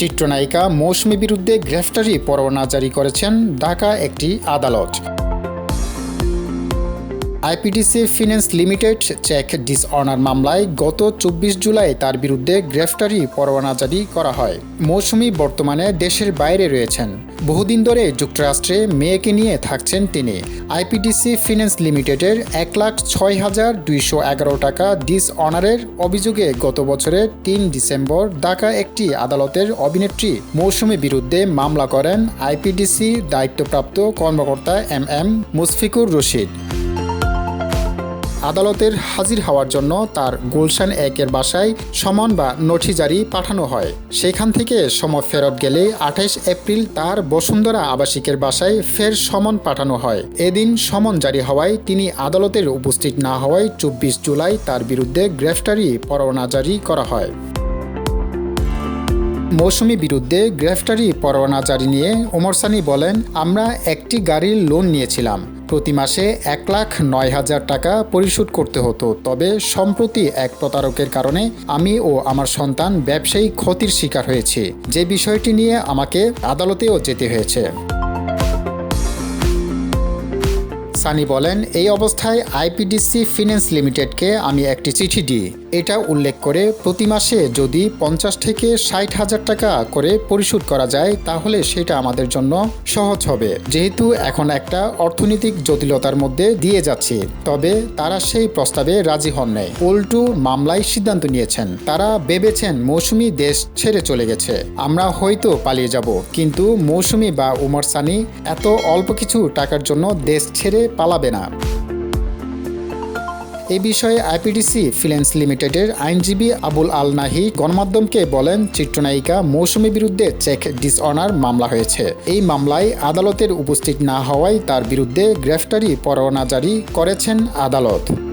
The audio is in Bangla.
চিত্রনায়িকা মৌসুমী বিরুদ্ধে গ্রেফতারি পরোয়ানা জারি করেছেন ঢাকা একটি আদালত। IPDC finance limited cheque dishonour মামলায় গত চব্বিশ জুলাই তার বিরুদ্ধে গ্রেফতারি পরোয়ানা জারি করা হয়। মৌসুমি বর্তমানে দেশের বাইরে রয়েছেন। বহুদিন ধরে যুক্তরাষ্ট্রে মেয়েকে নিয়ে থাকছেন তিনি। আইপিডিসি ফিন্যান্স লিমিটেডের এক লাখ ছয় হাজার দুইশো এগারো টাকা ডিসঅনারের অভিযোগে গত বছরের তিন ডিসেম্বর ঢাকা একটি আদালতের অভিনেত্রী মৌসুমী বিরুদ্ধে মামলা করেন আইপিডিসি দায়িত্বপ্রাপ্ত কর্মকর্তা এম এম মুশফিকুর রশিদ। আদালতের হাজির হওয়ার জন্য তার গুলশান একের বাসায় সমন বা নথি জারি পাঠানো হয়। সেখান থেকে সম ফেরত গেলে আঠাইশ এপ্রিল তার বসুন্ধরা আবাসিকের বাসায় ফের সমন পাঠানো হয়। এদিন সমন জারি হওয়ায় তিনি আদালতের উপস্থিত না হওয়ায় চব্বিশ জুলাই তার বিরুদ্ধে গ্রেফতারি পরোয়ানা জারি করা হয়। মৌসুমী বিরুদ্ধে গ্রেফতারি পরোয়ানা জারি নিয়ে ওমর সানি বলেন, আমরা একটি গাড়ির লোন নিয়েছিলাম। প্রতি মাসে এক লাখ নয় হাজার টাকা পরিশোধ করতে হতো। তবে সম্প্রতি এক প্রতারকের কারণে আমি ও আমার সন্তান ব্যবসায়ী ক্ষতির শিকার হয়েছে। যে বিষয়টি নিয়ে আমাকে আদালতেও যেতে হয়েছে। সানি বলেন, এই অবস্থায় আইপিডিসি ফিন্যান্স লিমিটেডকে আমি একটি চিঠি দিই। এটা উল্লেখ করে প্রতি মাসে যদি পঞ্চাশ থেকে ষাট হাজার টাকা করে পরিশোধ করা যায়, তাহলে সেটা আমাদের জন্য সহজ হবে। যেহেতু এখন একটা অর্থনৈতিক জটিলতার মধ্যে দিয়ে যাচ্ছি, তবে তারা সেই প্রস্তাবে রাজি হন নাই। উল্টু মামলায় সিদ্ধান্ত নিয়েছেন। তারা ভেবেছেন মৌসুমি দেশ ছেড়ে চলে গেছে। আমরা হয়তো পালিয়ে যাব, কিন্তু মৌসুমি বা উমর সানি এত অল্প কিছু টাকার জন্য দেশ ছেড়ে পালাবে না। এ বিষয়ে আইপিডিসি ফিন্যান্স লিমিটেডের আইনজীবী আবুল আল নাহি গণমাধ্যমকে বলেন, চিত্রনায়িকা মৌসুমী বিরুদ্ধে চেক ডিসঅনার মামলা হয়েছে। এই মামলায় আদালতের উপস্থিত না হওয়ায় তার বিরুদ্ধে গ্রেফতারি পরোয়ানা জারি করেছেন আদালত।